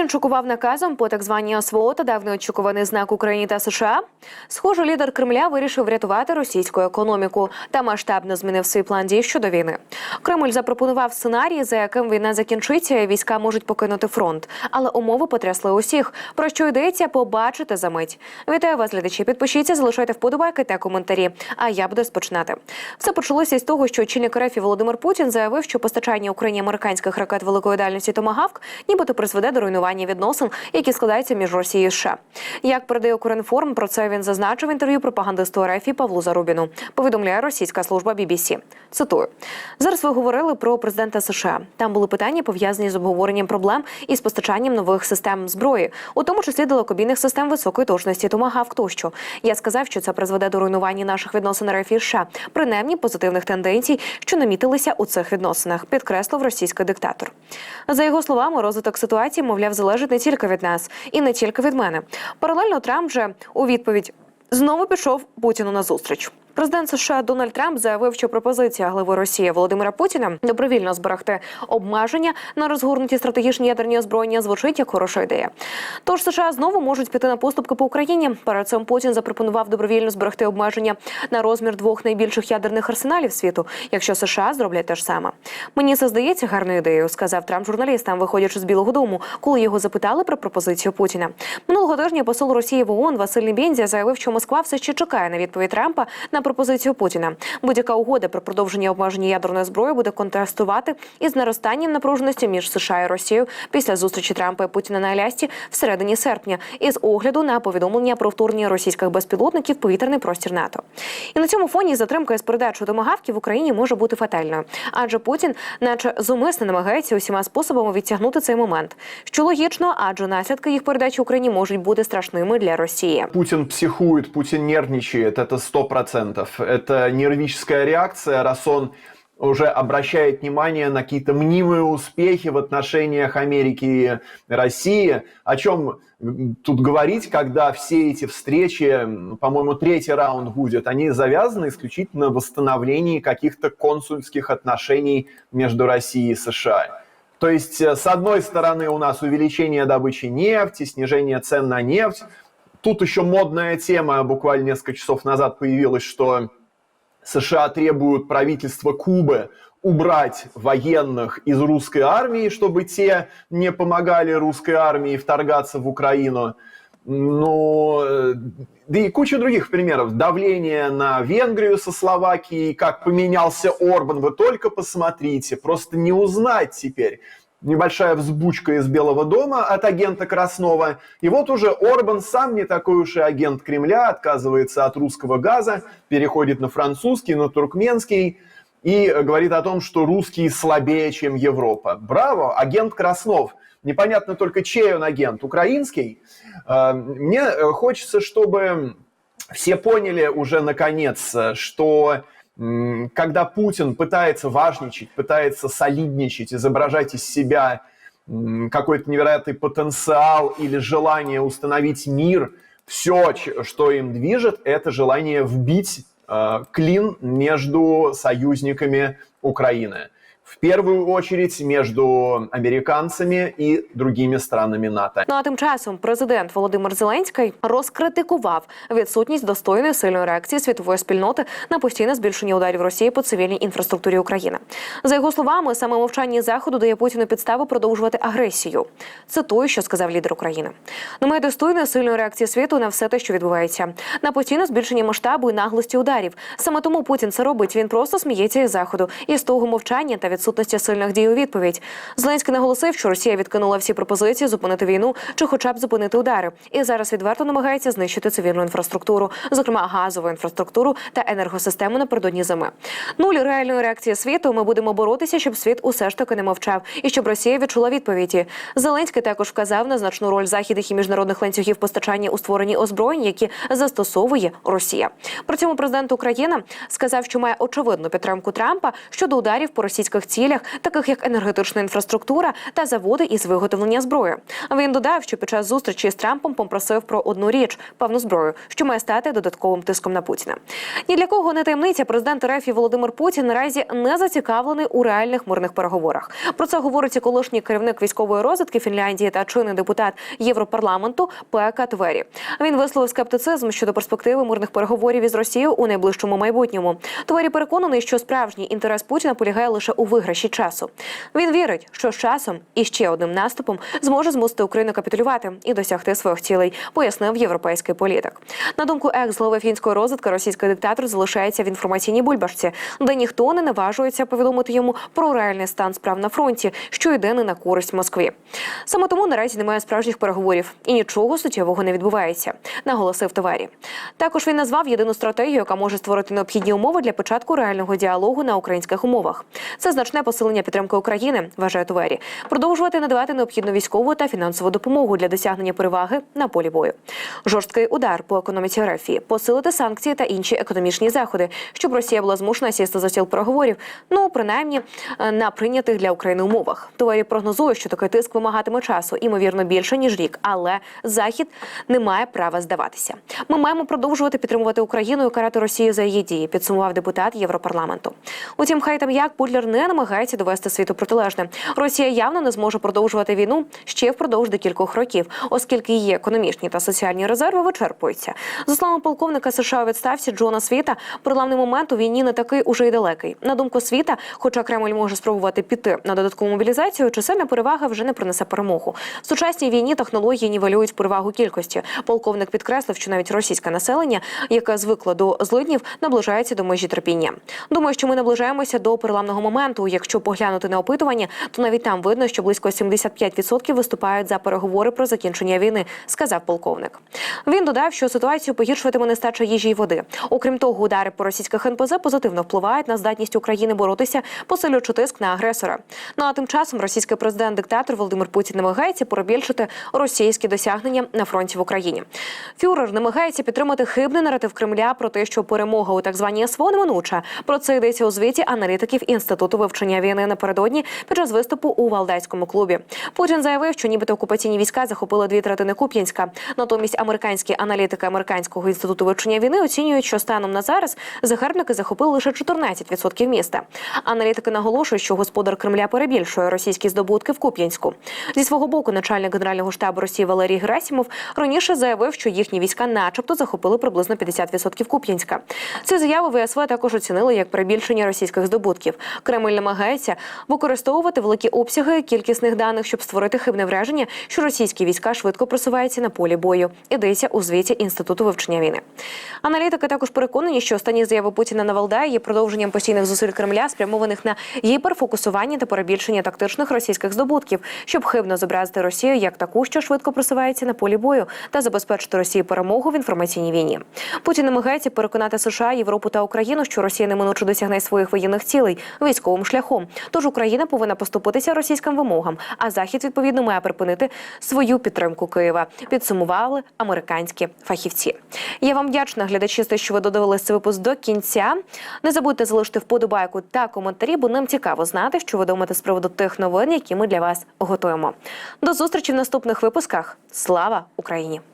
Путін шокував наказом по так званій СВО та давно очікуваний знак України та США. Схоже, лідер Кремля вирішив врятувати російську економіку та масштабно змінив свій план дій щодо війни. Кремль запропонував сценарій, за яким війна закінчиться, і війська можуть покинути фронт. Але умови потрясли усіх. Про що йдеться, побачите за мить. Вітаю вас, глядачі. Підпишіться, залишайте вподобайки та коментарі. А я буду спочинати. Все почалося із того, що очільник РФ Володимир Путін заявив, що постачання Україні американських ракет великої дальності Томагавк нібито призведе до руйнування відносин, які складаються між Росією і США. Як передає Укрінформ, про це він зазначив в інтерв'ю пропагандисту РФ Павлу Зарубіну. Повідомляє російська служба BBC. Цитую зараз. Ви говорили про президента США. Там були питання пов'язані з обговоренням проблем із постачанням нових систем зброї, у тому числі далекобійних систем високої точності Томагавк тощо. Я сказав, що це призведе до руйнування наших відносин РФ і США, принаймні позитивних тенденцій, що намітилися у цих відносинах, підкреслив російський диктатор. За його словами, розвиток ситуації, мовляв, залежить не тільки від нас і не тільки від мене. Паралельно Трамп же у відповідь знову пішов Путіну на зустріч. Президент США Дональд Трамп заявив, що пропозиція глави Росії Володимира Путіна добровільно зберегти обмеження на розгорнуті стратегічні ядерні озброєння звучить як хороша ідея. Тож США знову можуть піти на поступки по Україні. Перед цим Путін запропонував добровільно зберегти обмеження на розмір двох найбільших ядерних арсеналів світу, якщо США зроблять те ж саме. Мені це здається гарною ідеєю, сказав Трамп журналістам, виходячи з Білого Дому, коли його запитали про пропозицію Путіна. Минулого тижня посол Росії в ООН Василь Небєнзя заявив, що Москва все ще чекає на відповідь Трампа на пропозицію Путіна. Будь-яка угода про продовження обмеження ядерної зброї буде контрастувати із наростанням напруженості між США і Росією після зустрічі Трампа і Путіна на Алясці всередині серпня, із огляду на повідомлення про вторгнення російських безпілотників в повітряний простір НАТО. І на цьому фоні затримка з передачою томагавків в Україні може бути фатальною, адже Путін, наче зумисно, намагається усіма способами відтягнути цей момент, що логічно, адже наслідки їх передачі Україні можуть бути страшними для Росії. Путин психует, Путин нервничает, это сто процентов. Это нервическая реакция, раз он уже обращает внимание на какие-то мнимые успехи в отношениях Америки и России. О чем тут говорить, когда все эти встречи, по-моему, третий раунд будет, они завязаны исключительно на восстановлении каких-то консульских отношений между Россией и США. То есть, с одной стороны, у нас увеличение добычи нефти, снижение цен на нефть. Тут еще модная тема, буквально несколько часов назад появилась, что США требуют правительства Кубы убрать военных из русской армии, чтобы те не помогали русской армии вторгаться в Украину. Ну, да и куча других примеров. Давление на Венгрию со Словакией, как поменялся Орбан, вы только посмотрите, просто не узнать теперь. Небольшая взбучка из Белого дома от агента Краснова. И вот уже Орбан сам не такой уж и агент Кремля, отказывается от русского газа, переходит на французский, на туркменский и говорит о том, что русские слабее, чем Европа. Браво, агент Краснов. Непонятно только, чей он агент, украинский. Мне хочется, чтобы все поняли уже наконец, что когда Путин пытается важничать, пытается солидничать, изображать из себя какой-то невероятный потенциал или желание установить мир, все, что им движет, это желание вбить э, клин между союзниками Украины. В первую очередь между американцами і другими странами НАТО. Ну а тим часом президент Володимир Зеленський розкритикував відсутність достойної сильної реакції світової спільноти на постійне збільшення ударів Росії по цивільній інфраструктурі України. За його словами, саме мовчання заходу дає Путіну підстави продовжувати агресію. Цитую, що сказав лідер України. Немає достойної сильної реакції світу на все те, що відбувається, на постійне збільшення масштабу і наглості ударів. Саме тому Путін це робить. Він просто сміється із заходу і з того мовчання та відсутності сильних дій у відповідь. Зеленський наголосив, що Росія відкинула всі пропозиції зупинити війну чи, хоча б зупинити удари, і зараз відверто намагається знищити цивільну інфраструктуру, зокрема газову інфраструктуру та енергосистему напередодні зими. Нуль реальної реакції світу. Ми будемо боротися, щоб світ усе ж таки не мовчав, і щоб Росія відчула відповіді. Зеленський також вказав на значну роль західних і міжнародних ланцюгів постачання у створенні озброєнь, які застосовує Росія. При цьому президент України сказав, що має очевидну підтримку Трампа щодо ударів по російських цілях, таких як енергетична інфраструктура та заводи із виготовлення зброї. Він додав, що під час зустрічі з Трампом попросив про одну річ певну зброю, що має стати додатковим тиском на Путіна. Ні для кого не таємниця. Президент РФ Володимир Путін наразі не зацікавлений у реальних мирних переговорах. Про це говорить і колишній керівник військової розвідки Фінляндії та чинний депутат Європарламенту Пека Твері. Він висловив скептицизм щодо перспективи мирних переговорів із Росією у найближчому майбутньому. Твері переконаний, що справжній інтерес Путіна полягає лише у виграші часу. Він вірить, що з часом і ще одним наступом зможе змусити Україну капітулювати і досягти своїх цілей, пояснив європейський політик. На думку екс-глави фінської розвідки, російський диктатор залишається в інформаційній бульбашці, де ніхто не наважується повідомити йому про реальний стан справ на фронті, що йде не на користь Москві. Саме тому наразі немає справжніх переговорів і нічого суттєвого не відбувається, наголосив Товарі. Також він назвав єдину стратегію, яка може створити необхідні умови для початку реального діалогу на українських умовах. Це значне посилення підтримки України, вважає Товарі, продовжувати надавати необхідну військову та фінансову допомогу для досягнення переваги на полі бою. Жорсткий удар по економіці РФ, посилити санкції та інші економічні заходи, щоб Росія була змушена сісти за стіл переговорів. Ну принаймні е, на прийнятих для України умовах. Товарі прогнозує, що такий тиск вимагатиме часу, імовірно, більше ніж рік, але захід не має права здаватися. Ми маємо продовжувати підтримувати Україну і карати Росію за її дії. Підсумував депутат Європарламенту. Утім, хай там як Путлер не намагається довести світу протилежне. Росія явно не зможе продовжувати війну ще впродовж декількох років, оскільки її економічні та соціальні резерви вичерпуються. За словами полковника США у відставці Джона Світа, переламний момент у війні не такий уже й далекий. На думку світа, хоча Кремль може спробувати піти на додаткову мобілізацію, чисельна перевага вже не принесе перемогу. В сучасній війні технології нівелюють перевагу кількості. Полковник підкреслив, що навіть російське населення, яке звикло до злиднів, наближається до межі терпіння. Думаю, що ми наближаємося до переламного моменту. Якщо поглянути на опитування, то навіть там видно, що близько 75% виступають за переговори про закінчення війни, сказав полковник. Він додав, що ситуацію погіршуватиме нестача їжі й води. Окрім того, удари по російських НПЗ позитивно впливають на здатність України боротися, посилюючи тиск на агресора. Ну а тим часом російський президент-диктатор Володимир Путін намагається перебільшити російські досягнення на фронті в Україні. Фюрер намагається підтримати хибний наратив Кремля про те, що перемога у так званій СВО неминуча. Про це йдеться у звіті аналітиків інституту вивчення війни напередодні під час виступу у Валдайському клубі. Путін заявив, що нібито окупаційні війська захопили дві третини Куп'янська. Натомість американські аналітики американського інституту вивчення війни оцінюють, що станом на зараз загарбники захопили лише 14% міста. Аналітики наголошують, що господар Кремля перебільшує російські здобутки в Куп'янську. Зі свого боку, начальник генерального штабу Росії Валерій Герасімов раніше заявив, що їхні війська, начебто, захопили приблизно 50% Куп'янська. Ці заяви ВСВ також оцінили як перебільшення російських здобутків. Кремль намагається використовувати великі обсяги кількісних даних, щоб створити хибне враження, що російські війська швидко просуваються на полі бою. Ідеться у звіті інституту вивчення війни. Аналітики також переконані, що останні заяви Путіна на Валдаї є продовженням постійних зусиль Кремля, спрямованих на гіперфокусування та перебільшення тактичних російських здобутків, щоб хибно зобразити Росію як таку, що швидко просувається на полі бою, та забезпечити Росії перемогу в інформаційній війні. Путін намагається переконати США, Європу та Україну, що Росія неминуче досягне своїх воєнних цілей військовим шляхом. Тож Україна повинна поступитися російським вимогам, а Захід відповідно має припинити свою підтримку Києва. Підсумували американські фахівці. Я вам вдячна, глядачі, те, що ви додивилися цей випуск до кінця. Не забудьте залишити вподобайку та коментарі, бо нам цікаво знати, що ви думаєте з приводу тих новин, які ми для вас готуємо. До зустрічі в наступних випусках. Слава Україні!